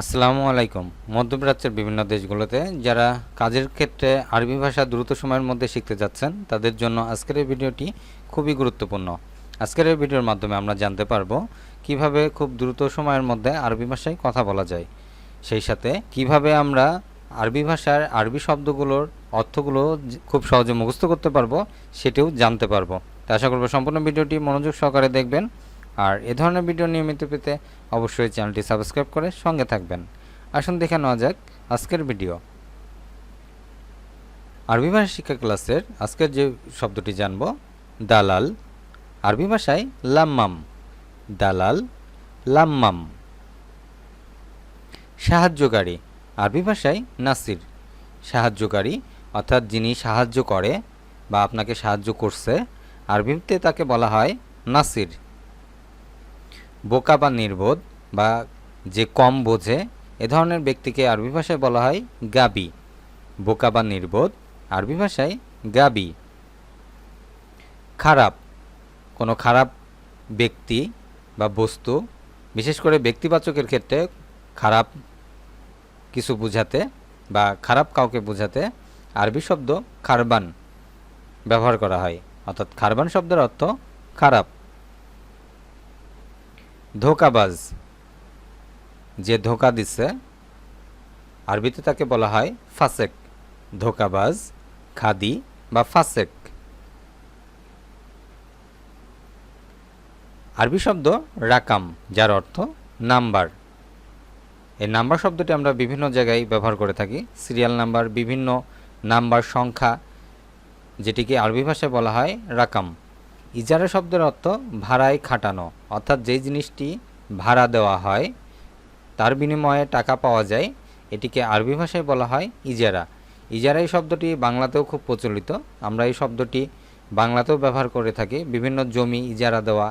আসসালামু আলাইকুম। মধ্যপ্রাচ্যের বিভিন্ন দেশগুলোতে যারা কাজের ক্ষেত্রে আরবি ভাষা দ্রুত সময়ের মধ্যে শিখতে যাচ্ছেন, তাদের জন্য আজকের এই ভিডিওটি খুবই গুরুত্বপূর্ণ। আজকের এই ভিডিওর মাধ্যমে আমরা জানতে পারব কীভাবে খুব দ্রুত সময়ের মধ্যে আরবি ভাষায় কথা বলা যায়। সেই সাথে কীভাবে আমরা আরবি ভাষার আরবি শব্দগুলোর অর্থগুলো খুব সহজে মুখস্থ করতে পারব, সেটিও জানতে পারব। তা আশা করব সম্পূর্ণ ভিডিওটি মনোযোগ সহকারে দেখবেন। আর এ ধরনের ভিডিও নিয়মিত পেতে অবশ্যই চ্যানেলটি সাবস্ক্রাইব করে সঙ্গে থাকবেন। আসুন দেখে নেওয়া যাক আজকের ভিডিও। আরবি ভাষা শিক্ষা ক্লাসের আজকের যে শব্দটি জানব, দালাল। আরবি ভাষায় লাম্মাম। দালাল, লাম্মাম। সাহায্যকারী। আরবি ভাষায় নাসির। সাহায্যকারী অর্থাৎ যিনি সাহায্য করে বা আপনাকে সাহায্য করছে, আরবিতে তাকে বলা হয় নাসির। বোকা বা নির্বোধ বা যে কম বোঝে, এ ধরনের ব্যক্তিকে আরবি ভাষায় বলা হয় গাবি। বোকা বা নির্বোধ, আরবি ভাষায় গাবি। খারাপ, কোনো খারাপ ব্যক্তি বা বস্তু, বিশেষ করে ব্যক্তিবাচকের ক্ষেত্রে খারাপ কিছু বোঝাতে বা খারাপ কাউকে বোঝাতে আরবি শব্দ খারবান ব্যবহার করা হয়। অর্থাৎ খারবান শব্দের অর্থ খারাপ। ধোকাবাজ। যে ধোকা দিচ্ছে আরবিতে তাকে বলা হয় ফাসেক। ধোকাবাজ, খাদি বা ফাসেক। আরবি শব্দ রাকাম, যার অর্থ নাম্বার। এই নাম্বার শব্দটি আমরা বিভিন্ন জায়গায় ব্যবহার করে থাকি। সিরিয়াল নাম্বার, বিভিন্ন নাম্বার সংখ্যা, যেটিকে আরবি ভাষায় বলা হয় রাকাম। ইজারা শব্দের অর্থ ভাড়ায় খাটানো। অর্থাৎ যেই জিনিসটি ভাড়া দেওয়া হয়, তার বিনিময়ে টাকা পাওয়া যায়, এটিকে আরবি ভাষায় বলা হয় ইজারা। ইজারা এই শব্দটি বাংলাতেও খুব প্রচলিত। আমরা এই শব্দটি বাংলাতেও ব্যবহার করে থাকি। বিভিন্ন জমি ইজারা দেওয়া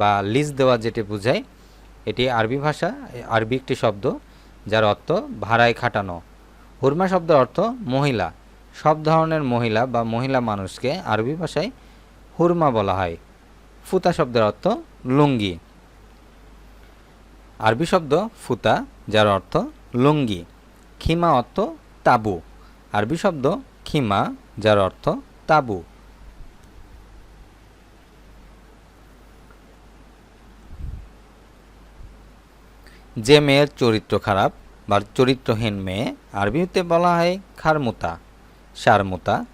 বা লিজ দেওয়া যেটি বোঝায়, এটি আরবি ভাষা আরবি একটি শব্দ, যার অর্থ ভাড়ায় খাটানো। হুরমা শব্দের অর্থ মহিলা। সব ধরনের মহিলা বা মহিলা মানুষকে আরবি ভাষায় হুরমা বলা হয়। ফুতা শব্দের অর্থ লুঙ্গি। আরবি শব্দ ফুতা, যার অর্থ লুঙ্গি। খিমা অর্থ তাবু। আরবি শব্দ খিমা, যার অর্থ তাবু। যে মেয়ের চরিত্র খারাপ বা চরিত্রহীন মেয়ে, আরবিতে বলা হয় খারমুতা, সারমুতা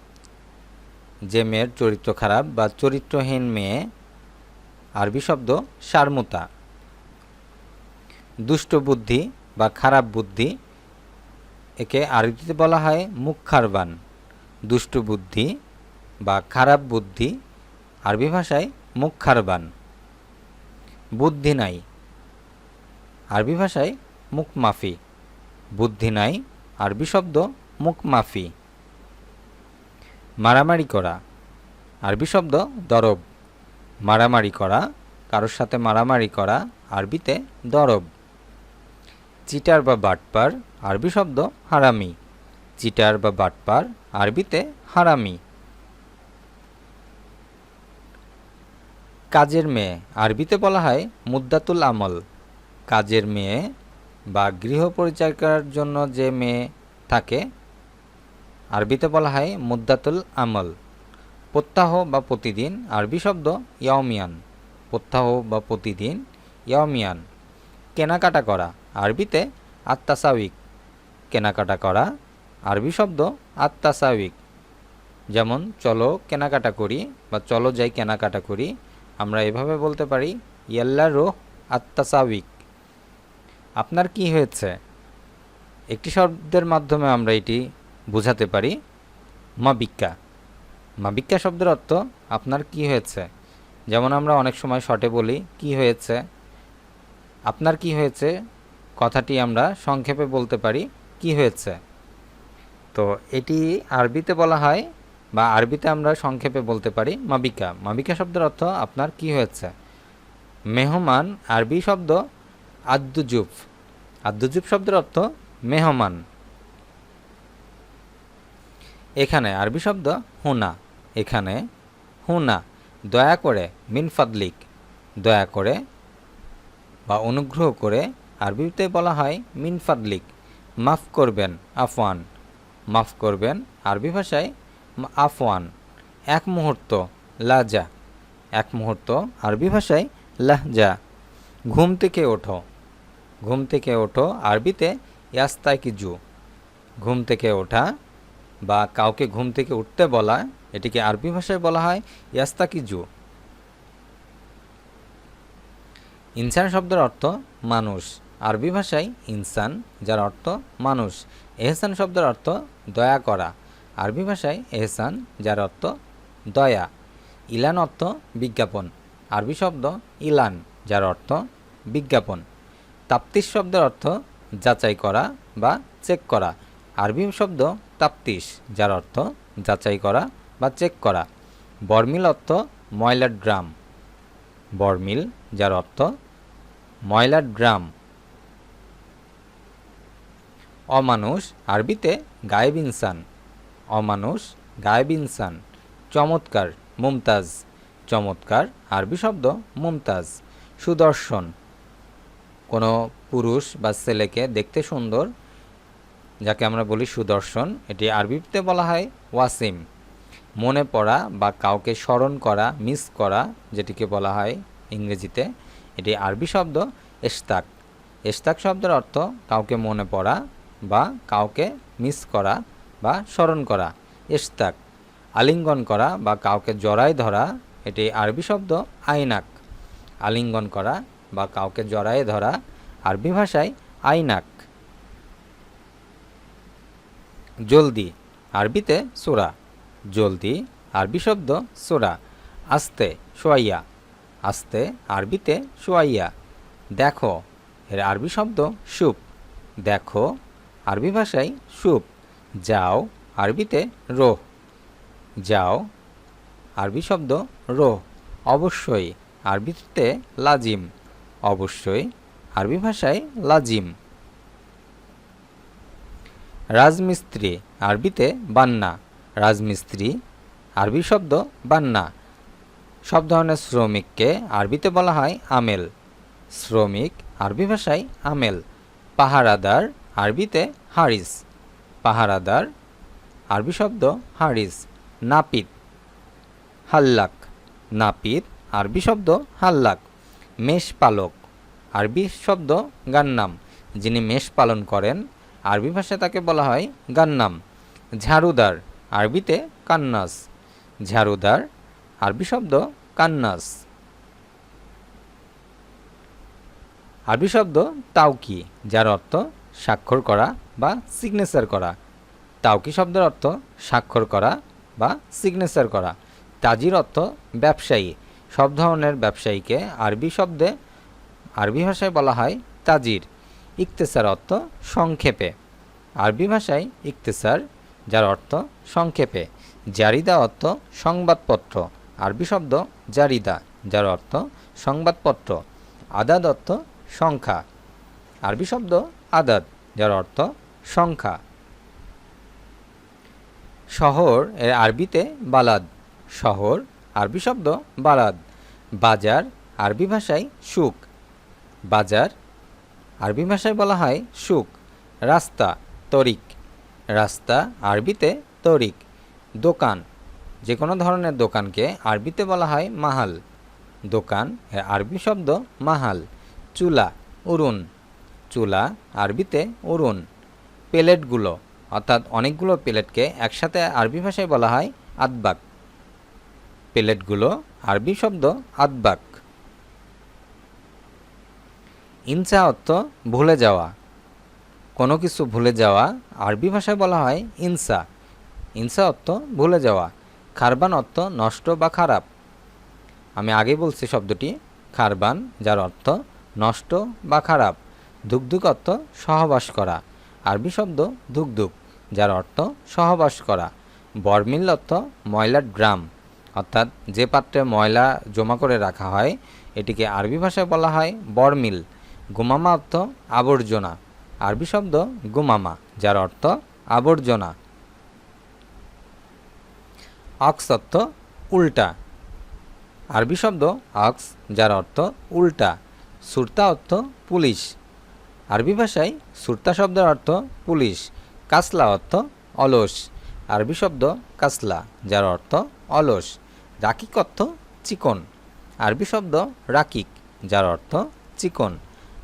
যে মেয়ের চরিত্র খারাপ বা চরিত্রহীন মেয়ে, আরবি শব্দ সারমুতা। দুষ্ট বুদ্ধি বা খারাপ বুদ্ধি, একে আরবিতে বলা হয় মুখারবান দুষ্ট বুদ্ধি বা খারাপ বুদ্ধি, আরবি ভাষায় মুখারবান বুদ্ধি নাই, আরবি ভাষায় মুখমাফি বুদ্ধি নাই, আরবি শব্দ মুখ মাফি। মারামারি করা। আরবি শব্দ দরব। মারামারি করা, কারোর সাথে মারামারি করা, আরবিতে দরব। চিটার বা বাটপার, আরবি শব্দ হারামি। চিটার বা বাটপার, আরবিতে হারামি। কাজের মেয়ে, আরবিতে বলা হয় মুদ্দাতুল আমল। কাজের মেয়ে বা গৃহ পরিচারিকার জন্য যে মেয়ে থাকে আরবিতে বলা হয় মুদ্দাতুল আমল। প্রত্যাহ বা প্রতিদিন, আরবি শব্দ ইয়মিয়ান প্রত্যাহ বা প্রতিদিন ইয়মিয়ান কেনাকাটা করা, আরবিতে আত্মাসাবিক কেনাকাটা করা, আরবি শব্দ আত্মাসাবিক যেমন, চলো কেনাকাটা করি বা চলো যাই কেনাকাটা করি, আমরা এভাবে বলতে পারি, ইয়াল্লা রোহ আত্মাসাবিক আপনার কি হয়েছে? একটি শব্দের মাধ্যমে আমরা এটি বোঝাতে পারি? মাবিক্কা। মাবিক্কা শব্দের অর্থ, আপনার কি হয়েছে? যেমন আমরা অনেক সময় শর্টে বলি, কি হয়েছে? আপনার কি হয়েছে? কথাটি আমরা সংক্ষেপে বলতে পারি, কি হয়েছে? তো এটি আরবিতে বলা হয় বা আরবিতে আমরা সংক্ষেপে বলতে পারি মাবিকা মাবিকা শব্দের অর্থ, আপনার কি হয়েছে? মেহমান, আরবি শব্দ, আদ্দুজুফ। আদ্দুজুফ শব্দের অর্থ, মেহমান। এখানে আরবি শব্দ হুনা। এখানে হুনা। দয়া করে মিনফাদলিক দয়া করে বা অনুগ্রহ করে আরবিতে বলা হয় মিন ফাদলিক। মাফ করবেন, আফওয়ান। মাফ করবেন আরবি ভাষায় আফওয়ান। এক মুহূর্ত, লাজা। এক মুহূর্ত আরবি ভাষায় লাহজা। ঘুম থেকে ওঠো। ঘুম থেকে ওঠো আরবিতে ইয়াস্তাকিজু ঘুম থেকে ওঠা বা কাউকে ঘুম থেকে উঠতে বলা, এটিকে আরবি ভাষায় বলা হয় ইয়াস্তাকিজু। ইনসান শব্দের অর্থ মানুষ। আরবি ভাষায় ইনসান, যার অর্থ মানুষ। এহসান শব্দের অর্থ দয়া করা। আরবি ভাষায় এহসান, যার অর্থ দয়া। ইলান অর্থ বিজ্ঞাপন। আরবি শব্দ ইলান, যার অর্থ বিজ্ঞাপন। তাপ্তিস শব্দের অর্থ যাচাই করা বা চেক করা। আরবি শব্দ তাপ্তিস যার অর্থ যাচাই করা বা চেক করা। বর্মিল অর্থ ময়লার ড্রাম বর্মিল, যার অর্থ ময়লার ড্রাম অমানুষ, আরবিতে গায়েব ইনসান। অমানুষ, গায়েব ইনসান। চমৎকার, মুমতাজ। চমৎকার, আরবি শব্দ মুমতাজ। সুদর্শন। কোনো পুরুষ বা ছেলেকে দেখতে সুন্দর যাকে আমরা বলি সুদর্শন, এটি আরবিতে বলা হয় ওয়াসিম। মনে পড়া বা কাউকে স্মরণ করা, মিস করা, যেটিকে বলা হয় ইংরেজিতে, এটি আরবি শব্দ এস্তাক এস্তাক শব্দের অর্থ কাউকে মনে পড়া বা কাউকে মিস করা বা স্মরণ করা এস্তাক আলিঙ্গন করা বা কাউকে জড়ায় ধরা, এটি আরবি শব্দ আইনাক। আলিঙ্গন করা বা কাউকে জড়ায় ধরা, আরবি ভাষায় আইনাক। জলদি, আরবিতে সোরা। জলদি, আরবি শব্দ সোরা। আস্তে, সোয়াইয়া। আস্তে, আরবিতে সোয়াইয়া। দেখো, এর আরবি শব্দ সুপ। দেখো, আরবি ভাষায় সুপ। যাও, আরবিতে রোহ। যাও, আরবি শব্দ রোহ। অবশ্যই, আরবিতে লাজিম। অবশ্যই, আরবি ভাষায় লাজিম। রাজমিস্ত্রি, আরবিতে বান্না। রাজমিস্ত্রি, আরবি শব্দ বান্না। সব ধরনের শ্রমিককে আরবিতে বলা হয় আমেল। শ্রমিক, আরবি ভাষায় আমেল। পাহারাদার, আরবিতে হারিস। পাহারাদার, আরবি শব্দ হারিস। নাপিত, হাল্লাক। নাপিত, আরবি শব্দ হাল্লাক। মেষ পালক আরবি শব্দ গান্নাম। যিনি মেষ পালন করেন আরবি ভাষায় তাকে বলা হয় গান্নাম, ঝাড়ুদার, আরবিতে কান্নাস। ঝাড়ুদার, আরবি শব্দ কান্নাস। আরবি শব্দ তাওকি, যার অর্থ স্বাক্ষর করা বা সিগনেচার করা। তাওকি শব্দের অর্থ স্বাক্ষর করা বা সিগনেচার করা। তাজির অর্থ ব্যবসায়ী, সব ধরনের ব্যবসায়ীকে আরবি শব্দে, আরবি ভাষায় বলা হয় তাজির। ইকতেসার অর্থ সংক্ষেপে। আরবি ভাষায় ইকতেসার, যার অর্থ সংক্ষেপে। জারিদা অর্থ সংবাদপত্র। আরবি শব্দ জারিদা, যার অর্থ সংবাদপত্র। আদাদ অর্থ সংখ্যা। আরবি শব্দ আদাদ, যার অর্থ সংখ্যা। শহর এর আরবিতে বালাদ। শহর, আরবি শব্দ বালাদ। বাজার, আরবি ভাষায় সুক বাজার আরবি ভাষায় বলা হয় সুক রাস্তা, তরিক। রাস্তা আরবিতে তরিক, দোকান। যে কোনো ধরনের দোকানকে আরবিতে বলা হয় মাহাল। দোকান আরবি শব্দ মাহাল, চুলা, উরুন। চুলা আরবিতে উরুন, প্লেটগুলো, অর্থাৎ অনেকগুলো প্লেটকে একসাথে আরবি ভাষায় বলা হয় আদবাক প্লেটগুলো আরবি শব্দ আদবাক ইনসা অর্থ ভুলে যাওয়া। কোনো কিছু ভুলে যাওয়া, আরবি ভাষায় বলা হয় ইনসা। ইনসা অর্থ ভুলে যাওয়া। খারবান অর্থ নষ্ট বা খারাপ। আমি আগে বলছি শব্দটি। খারবান, যার অর্থ নষ্ট বা খারাপ। ধুকধুক অর্থ সহবাস করা। আরবি শব্দ ধুকধুক, যার অর্থ সহবাস করা। বরমিল অর্থ ময়লার ড্রাম অর্থাৎ যে পাত্রে ময়লা জমা করে রাখা হয়, এটিকে আরবি ভাষায় বলা হয় বরমিল। গুমামা অর্থ আবর্জনা। আরবি শব্দ গুমামা, যার অর্থ আবর্জনা। অক্স অর্থ উল্টা। আরবি শব্দ অক্স, যার অর্থ উল্টা। সুরতা অর্থ পুলিশ। আরবি ভাষায় সুরতা শব্দের অর্থ পুলিশ। কাসলা অর্থ অলস। আরবি শব্দ কাসলা, যার অর্থ অলস। রাকিক অর্থ চিকন। আরবি শব্দ রাকিক, যার অর্থ চিকন।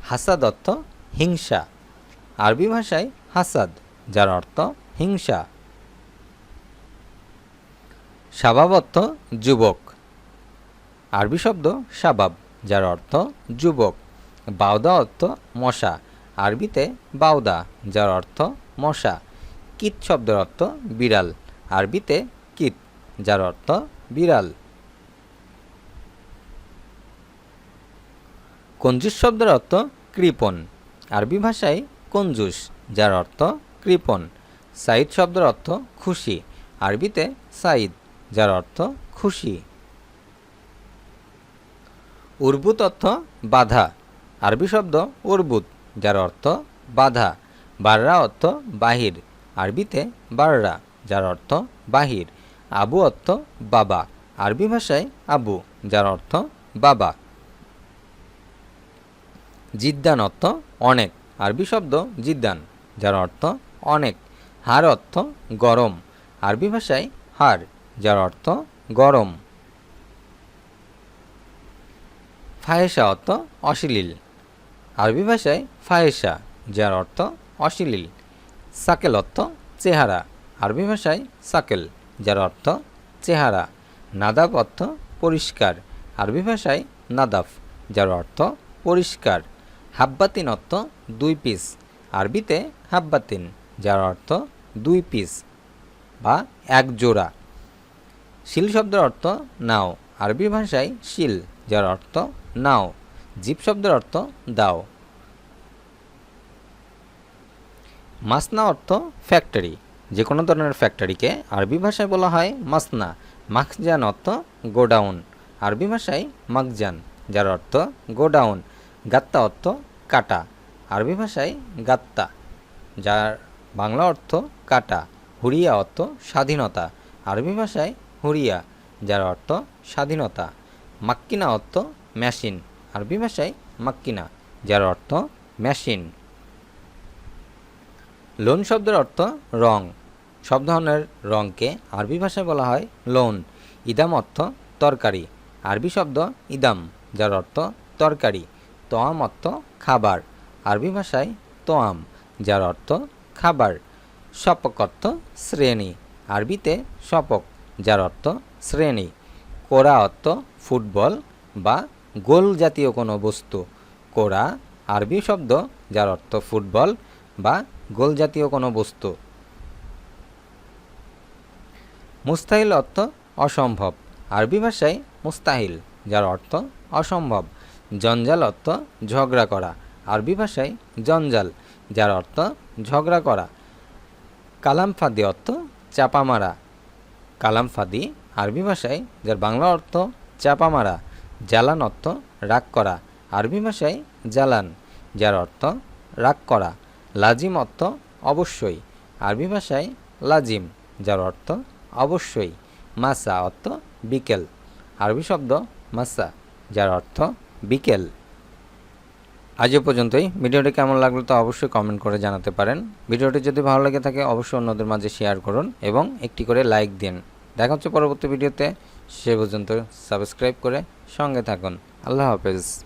হাসাদ অর্থ হিংসা। আরবি ভাষায় হাসাদ, যার অর্থ হিংসা। শাবাব অর্থ যুবক। আরবি শব্দ শাবাব, যার অর্থ যুবক। বাউদা অর্থ মশা। আরবিতে বাউদা যার অর্থ মশা। কিত শব্দের অর্থ বিড়াল। আরবিতে কিত, যার অর্থ বিড়াল। কঞ্জুস শব্দের অর্থ কৃপণ। আরবি ভাষায় কঞ্জুস, যার অর্থ কৃপণ। সাইদ শব্দের অর্থ খুশি। আরবিতে সাইদ যার অর্থ খুশি। উর্বুত অর্থ বাধা। আরবি শব্দ উর্বুত, যার অর্থ বাধা। বাররা অর্থ বাহির। আরবিতে বাররা, যার অর্থ বাহির। আবু অর্থ বাবা। আরবি ভাষায় আবু, যার অর্থ বাবা। জিদ্দান অর্থ অনেক। আরবি শব্দ জিদ্দান, যার অর্থ অনেক। হার অর্থ গরম। আরবি ভাষায় হার, যার অর্থ গরম। ফায়েসা অর্থ অশ্লীল। আরবি ভাষায় ফায়েসা যার অর্থ অশ্লীল। সাকেল অর্থ চেহারা। আরবি ভাষায় সাকেল, যার অর্থ চেহারা। নাদাব অর্থ পরিষ্কার। আরবি ভাষায় নাদাফ, যার অর্থ পরিষ্কার। হাব্বাতিন অর্থ দুই পিস আরবিতে হাব্বাতিন, যার অর্থ দুই পিস বা এক জোড়া। শিল শব্দের অর্থ নাও। আরবি ভাষায় শিল, যার অর্থ নাও। জীব শব্দের অর্থ দাও। মাসনা অর্থ ফ্যাক্টরি যে কোনো ধরনের ফ্যাক্টরিকে আরবি ভাষায় বলা হয় মাসনা। মাখজান অর্থ গোডাউন। আরবি ভাষায় মাকজান যার অর্থ গোডাউন। গাত্তা অর্থ কাটা, আরবি ভাষায় গাত্তা, যার বাংলা অর্থ কাটা, হুরিয়া অর্থ স্বাধীনতা, আরবি ভাষায় হুরিয়া, যার অর্থ স্বাধীনতা, মাক্কিনা অর্থ মেশিন, আরবি ভাষায় মাক্কিনা, যার অর্থ মেশিন। লোন শব্দের অর্থ রং সব ধরনের রঙকে আরবি ভাষায় বলা হয় লোন, ইদাম অর্থ তরকারি, আরবি শব্দ ইদাম, যার অর্থ তরকারি। তোয়াম অর্থ খাবার। আরবি ভাষায় তোয়াম, যার অর্থ খাবার। শপক অর্থ শ্রেণি। আরবিতে শপক যার অর্থ শ্রেণি। কোরা অর্থ ফুটবল বা গোল জাতীয় কোনো বস্তু। কোরা, আরবি শব্দ, যার অর্থ ফুটবল বা গোল জাতীয় কোনো বস্তু। মুস্তাহিল অর্থ অসম্ভব। আরবি ভাষায় মুস্তাহিল, যার অর্থ অসম্ভব। জঞ্জাল অর্থ ঝগড়া করা। আরবি ভাষায় জঞ্জাল, যার অর্থ ঝগড়া করা। কালাম ফাদি অর্থ চাপা মারা। কালাম ফাদি আরবি ভাষায়, যার বাংলা অর্থ চাপা মারা। জ্বালান অর্থ রাগ করা। আরবি ভাষায় জ্বালান যার অর্থ রাগ করা। লাজিম অর্থ অবশ্যই। আরবি ভাষায় লাজিম, যার অর্থ অবশ্যই। মাসা অর্থ বিকেল। আরবি শব্দ মাসা, যার অর্থ বিকেল। আজ পর্যন্তই। ভিডিওটি কেমন লাগল তা অবশ্যই কমেন্ট করে জানাতে পারেন। ভিডিওটি যদি ভালো লাগে থাকে, অবশ্যই অন্যদের মাঝে শেয়ার করুন এবং একটি করে লাইক দিন। দেখা হচ্ছে পরবর্তী ভিডিওতে। সে পর্যন্ত সাবস্ক্রাইব করে সঙ্গে থাকুন। আল্লাহ হাফেজ।